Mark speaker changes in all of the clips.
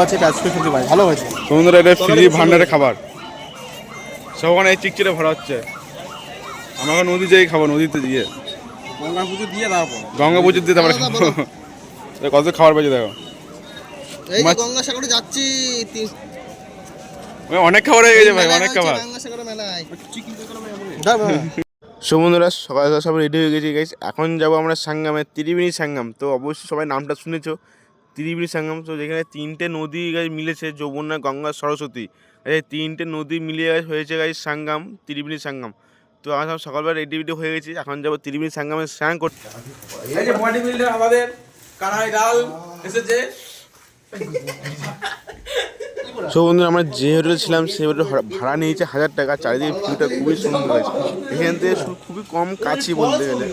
Speaker 1: আছে ভালো হয়েছে।
Speaker 2: বন্ধুরা এটা ফ্রি ভান্ডারে খাবার। সব ওখানে এই চিকচিরে ভরা হচ্ছে। আমাকে নদী যেই নদীতে গিয়ে
Speaker 1: গঙ্গা পুজো দিয়ে তারপর
Speaker 2: গঙ্গা পুজো দিয়ে তারপরে খাব কত খাবার পেয়েছে দেখো?
Speaker 3: এই যে
Speaker 2: মাছ-
Speaker 3: গঙ্গাসাগরে যাচ্ছি
Speaker 2: অনেক খাবার হয়ে গেছে ভাই অনেক খাবার।
Speaker 3: মেলায়।
Speaker 2: সকাল সকাল সবাই রেডি হয়ে গেছি গাইস এখন যাব আমরা সাঙ্গামে ত্রিবেণী সাঙ্গাম। তো অবশ্যই সবাই নামটা শুনেছো। ত্রিবেণী সাঙ্গাম তো যেখানে তিনটে নদী গাছ মিলেছে যমুনা গঙ্গা সরস্বতী। এই তিনটে নদী মিলিয়ে গাছ হয়েছে গাইস সাঙ্গাম ত্রিবেণী সাঙ্গাম। তো আমরা সব সকালবেলা রেডি রেডি হয়ে গেছি এখন যাব ত্রিবেণী সাঙ্গামে স্নান করতে।
Speaker 1: এই যে বডি বিল্ডার আমাদের কানাই ডাল এসেছে।
Speaker 2: সো বন্ধুরা আমরা যে হোটেলে ছিলাম সেই হোটেল ভাড়া নিয়েছে হাজার টাকা চারিদিকে ভিউটা খুবই সুন্দর হয়েছে। এখান থেকে খুবই কম কাছে বলতে গেলে।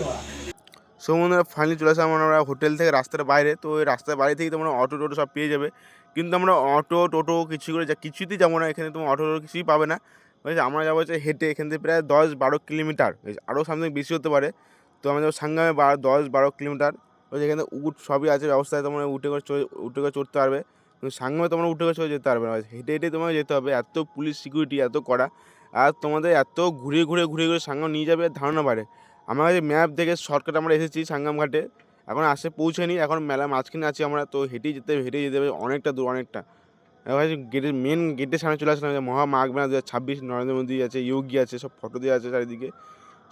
Speaker 2: সো বন্ধুরা ফাইনালি চলে আসলাম আমরা হোটেল থেকে রাস্তার বাইরে। তো ওই রাস্তার বাইরে থেকে তোমরা অটো টোটো সব পেয়ে যাবে। কিন্তু আমরা অটো টোটো কিছু করে যা কিছুতেই যাব না এখানে, তোমার অটো টোটো কিছুই পাবে না। বুঝেছ আমরা যাব হচ্ছে হেঁটে, এখান থেকে প্রায় দশ বারো কিলোমিটার। আরও সামনে বেশি হতে পারে। তো আমরা যাব সাঙ্গামে বা- দশ বারো কিলোমিটার। ওই যেখানে উট সবই আছে ব্যবস্থায় তোমরা উঠে করে চড়ে- উঠে করে চড়তে পারবে। কিন্তু সাঙ্গমে তোমরা উঠে করে যেতে পারবে না। হেঁটে হেঁটে তোমাকে যেতে হবে। এত পুলিশ সিকিউরিটি এত কড়া। আর তোমাদের এত ঘুরে ঘুরে ঘুরে ঘুরে সাঙ্গম নিয়ে যাবে, ধারণা বাড়ে। আমার কাছে ম্যাপ দেখে শর্টকাট আমরা এসেছি সাঙ্গামঘাটে এখন আসে, পৌঁছেনি, এখন মেলা মাঝখানে আছি আমরা, তো হেঁটেই যেতে হেঁটেই যেতে হবে, অনেকটা দূর, অনেকটা। এবার গেটের মেন গেটের সামনে চলে আসলাম মহা মাঘ মেলা দু হাজার ছাব্বিশ, নরেন্দ্র মোদী আছে, ইয়োগী আছে, সব ফটো দিয়ে আছে চারিদিকে।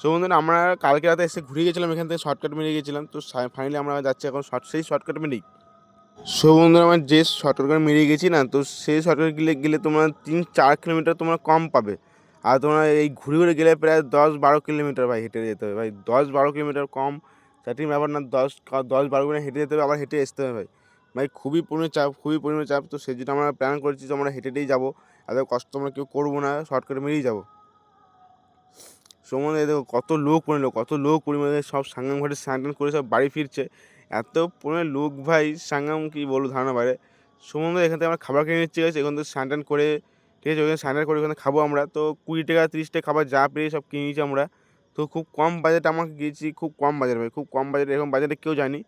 Speaker 2: সো বন্ধুরা, আমরা কালকে রাতে এসে ঘুরে গেছিলাম, এখান থেকে শর্টকাট মেরে গেছিলাম, তো ফাইনালি আমরা যাচ্ছি এখন শর্ট সেই শর্টকাট মেরেই। সো বন্ধুরা, আমার যে শর্টকাট মেরে গেছি না, তো সেই শর্টকাট গেলে গেলে তোমরা তিন চার কিলোমিটার তোমরা কম পাবে। আর তোমরা এই ঘুরে ঘুরে গেলে প্রায় দশ বারো কিলোমিটার ভাই হেঁটে যেতে হবে। ভাই, দশ বারো কিলোমিটার কম চারটি ব্যাপার না, দশ দশ বারো কিলোমিটার হেঁটে যেতে হবে, আবার হেঁটে আসতে হবে ভাই। ভাই, খুবই পরিমাণে চাপ, খুবই পরিমাণে চাপ, তো সেই জন্য আমরা প্ল্যান করেছি যে আমরা হেঁটে হেঁটেই যাব। এত কষ্ট আমরা কেউ করব না শর্টকাট মেরেই যাব। সময় দেখো, কত লোক পরিমাণে লোক কত লোক পরিমাণে সব সাঙ্গাম ঘাটে স্নান করে সব বাড়ি ফিরছে। এত পরিমাণে লোক ভাই, সাঙ্গাম কি বলব ধারণা বাইরে। সমুদ্র এখান থেকে আমরা খাবার কিনে নিচ্ছি গেছে এখান থেকে স্নান করে ঠিক আছে ওইখানে স্নান করে ওখানে খাব আমরা। তো কুড়ি টাকা, তিরিশ টাকা খাবার যা পেয়ে সব কিনে নিয়েছি আমরা। তো খুব কম বাজেট আমাকে গিয়েছি, খুব কম বাজেট ভাই, খুব কম বাজেট, এরকম বাজেটে কেউ জানি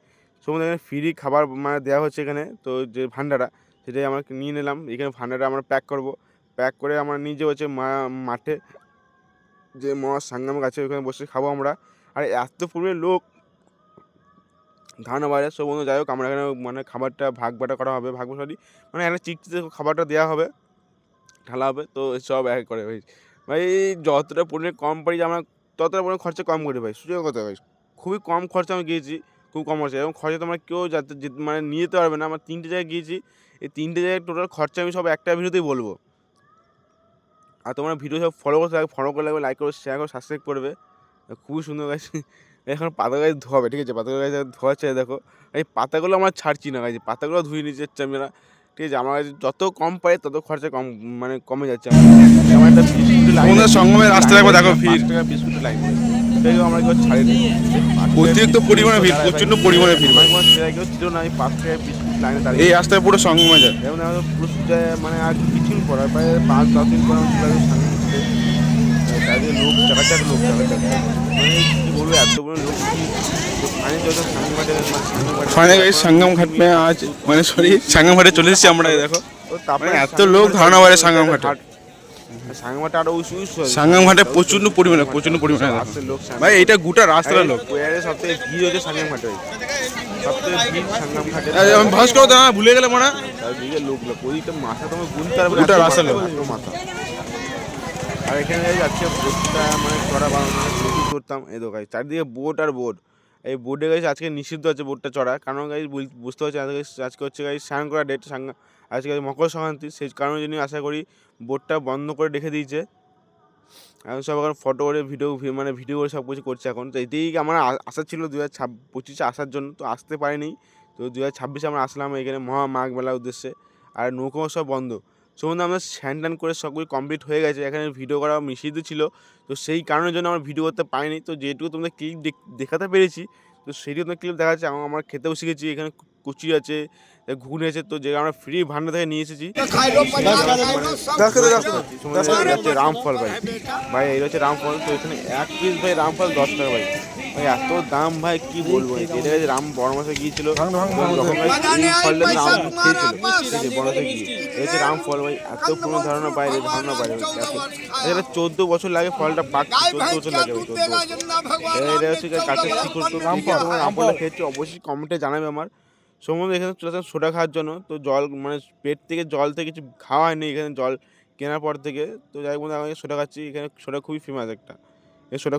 Speaker 2: সমুদ্র এখানে ফ্রি খাবার মানে দেওয়া হচ্ছে এখানে, তো যে ভান্ডারা, সেটাই আমরা নিয়ে নিলাম। এখানে ভান্ডারা আমরা প্যাক করব। প্যাক করে আমরা নিজে হচ্ছে মাঠে। যে মহা সাঙ্গাম গাছে ওখানে বসে খাব আমরা। আর এত পরিমাণে লোক ধারণা বাইরে সব বন্ধু। যাই হোক, আমরা এখানে মানে খাবারটা, ভাগ বাটা করা হবে, ভাগ সরি মানে একটা চিকচিতে খাবারটা দেওয়া হবে। ঢালা হবে, তো সব এক করে ভাই। ভাই যতটা পরিমাণে কম পারি, আমরা ততটা পরিমাণে খরচা কম করি ভাই। সুযোগ কথা ভাই, খুবই কম খরচা আমি গিয়েছি, খুব কম খরচা। এবং খরচা তোমরা কেউ যাতে মানে নিয়ে যেতে পারবে না। আমার তিনটে জায়গায় গিয়েছি, এই তিনটে জায়গায় টোটাল খরচা আমি সব একটা ভিডিওতেই বলব। আর তোমরা ভিডিও সব ফলো করতে থাকবে ফলো করে লাগবে লাইক করবে শেয়ার করবে সাবস্ক্রাইব করবে। খুবই সুন্দর গাছ এখন পাতা গাছ ধোয়াবে, ঠিক আছে? পাতা গাছ ধোয়াচ্ছে দেখো, এই পাতাগুলো আমরা ছাড়ছি না গাছ পাতাগুলো ধুয়ে নিয়ে যাচ্ছে আমরা। ঠিক আছে আমার যত কম পাই তত খরচা কম মানে কমে যাচ্ছে আমার একটা বিস্কুটের
Speaker 4: সঙ্গমের রাস্তা দেখো দেখো ভিড়।
Speaker 2: বিস্কুটের লাইন সেই জন্য আমরা কেউ ছাড়ি
Speaker 4: অতিরিক্ত পরিমাণে ভিড় প্রচণ্ড পরিমাণে ভিড়।
Speaker 2: মানে সেটা কেউ ছিল না আমি পাঁচ টাকা বিস্কুট লাইনে দাঁড়িয়ে
Speaker 4: এই রাস্তায় পুরো সঙ্গমে যায়।
Speaker 2: যেমন আমাদের পুরো মানে আর কিছুদিন করার প্রায় পাঁচ দশ দিন পর আমরা চারিদিকে লোক লোক মানে কি বলব এত বড় লোক ফাইনাল
Speaker 4: সঙ্গম ঘাট মে আজ মানে সরি সঙ্গম ঘাটে চলে এসেছি আমরা দেখো
Speaker 2: তারপরে
Speaker 4: মানে এত লোক ধারণা বাইরে সাঙ্গম ঘাটে।
Speaker 2: সাঙ্গম ঘাটে আরও উঁচু উঁচু আছে।
Speaker 4: প্রচণ্ড পরিমাণে প্রচণ্ড পরিমাণে।
Speaker 2: লোক
Speaker 4: ভাই এইটা গোটা রাস্তার লোক
Speaker 2: সবথেকে ভিড় হচ্ছে সাঙ্গম ঘাটে সবথেকে ভিড় সাঙ্গম ঘাটে
Speaker 4: আমি ভাস করো ভুলে গেলে মনে হয়।
Speaker 2: লোক মাথা তোমার গুনতে পারবে
Speaker 4: গোটা
Speaker 2: এত
Speaker 4: রাস্তা
Speaker 2: মাথা,
Speaker 4: লোক।
Speaker 2: মাথা আর এখানে যাচ্ছে বোটটা মানে চড়া বানানো প্রচুর করতাম, এই গাছ চারিদিকে বোট আর বোট। এই বোটে গাছ আজকে নিষিদ্ধ আছে বোটটা চড়া। কারণ গাছ বুঝতে পারছি আজকে আজকে হচ্ছে গাছ স্নান করা ডেট আজকে মকর সংক্রান্তি, সেই কারণের জন্য আশা করি বোটটা বন্ধ করে রেখে দিয়েছে। এখন সব এখন ফটো করে ভিডিও মানে ভিডিও করে সব কিছু করছে এখন। তো এটাই আমার আশা ছিল দু হাজার পঁচিশে আসার জন্য, তো আসতে পারিনি। তো দু হাজার ছাব্বিশে আমরা আসলাম এখানে মহা মাঘ মেলার উদ্দেশ্যে। আর নৌকো সব বন্ধ। সম্বন্ধে আমরা স্যান ট্যান করে সবগুলি কমপ্লিট হয়ে গেছে। এখানে ভিডিও করা নিষিদ্ধ ছিল। তো সেই কারণের জন্য আমরা ভিডিও করতে পারিনি। তো যেটুকু তোমাদের ক্লিপ দেখাতে পেরেছি, তো সেটিও তোমার ক্লিপ দেখাচ্ছে। আমার আমরা খেতেও শিখেছি। এখানে কুচি আছে ঘুগনি আছে তো যে আমরা ফ্রি ভান্ডার থেকে নিয়ে এসেছি রামফল ভাই ভাই এটা হচ্ছে রামফল তো এখানে এক পিস ভাই রামফল দশ টাকা ভাই ভাই এত দাম ভাই কি বলব এটা রাম বড় মাসে গিয়েছিল এই ফলটা রাম রামফল ভাই এত পুরো ধারণা বাইরে ধারণা বাইরে এটা চোদ্দ বছর লাগে ফলটা পাকতে চোদ্দ বছর লাগে চোদ্দ বছর এটা- এটা হচ্ছে কাছে শিকড় তো রামফল তোমার রামফলটা খেয়েছো অবশ্যই কমেন্টে জানাবে আমার সমুদ্র এখানে চলে আসলাম সোডা খাওয়ার জন্য। তো জল মানে পেট থেকে জল থেকে কিছু খাওয়া হয়নি এখানে জল কেনার পর থেকে। তো যাই বন্ধু আমি সোডা খাচ্ছি। এখানে সোডা খুবই ফেমাস একটা। এই সোডা